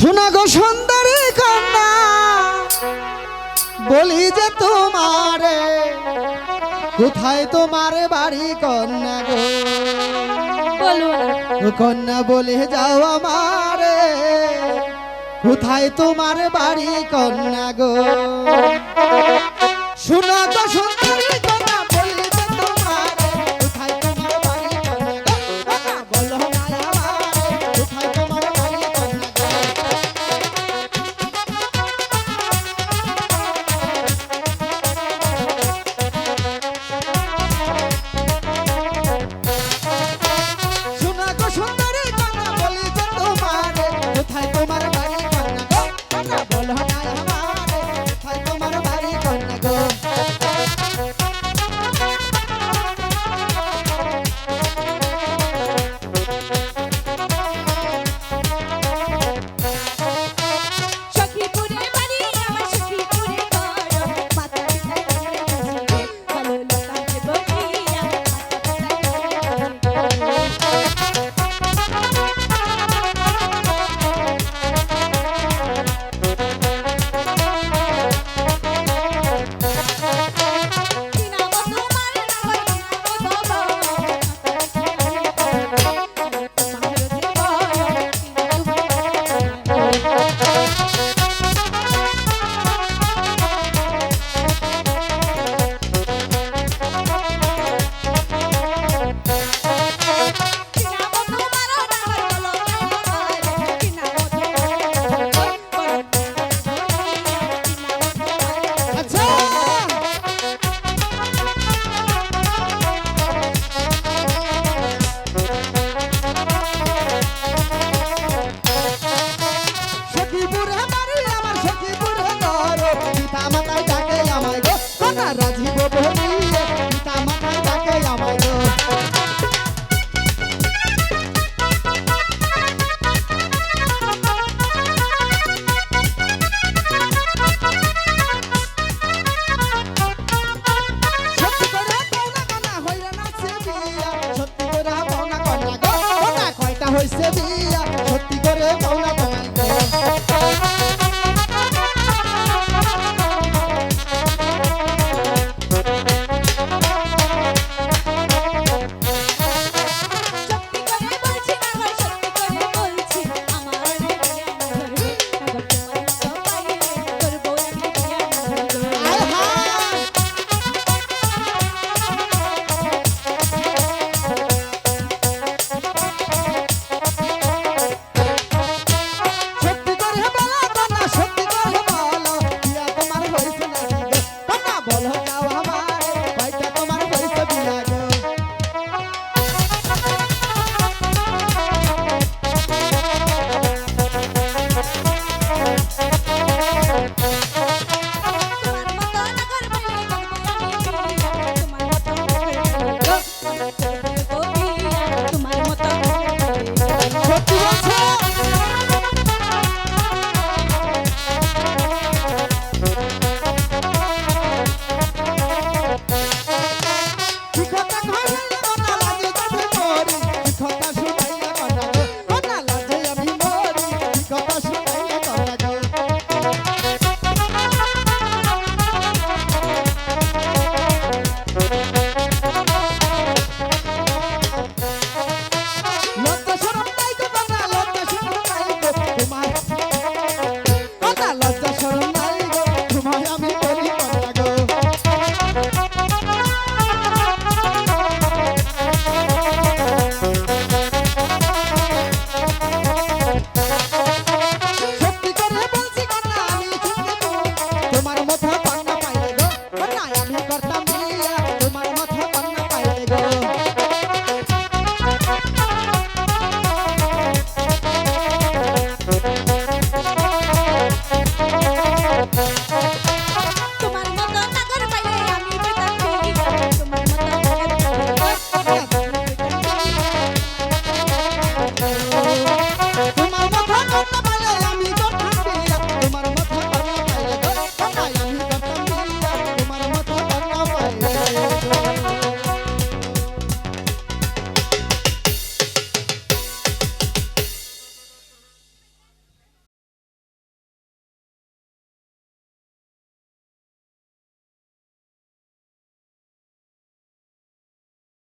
শোনা গো সুন্দরী কন্যা বলি যে তোমারে কোথায় তোমার বাড়ি কন্যা গো? কন্যা বলে যাও আমারে কোথায় তোমার বাড়ি কন্যা গো? হয়েছে বিয়া সত্যি করতাম।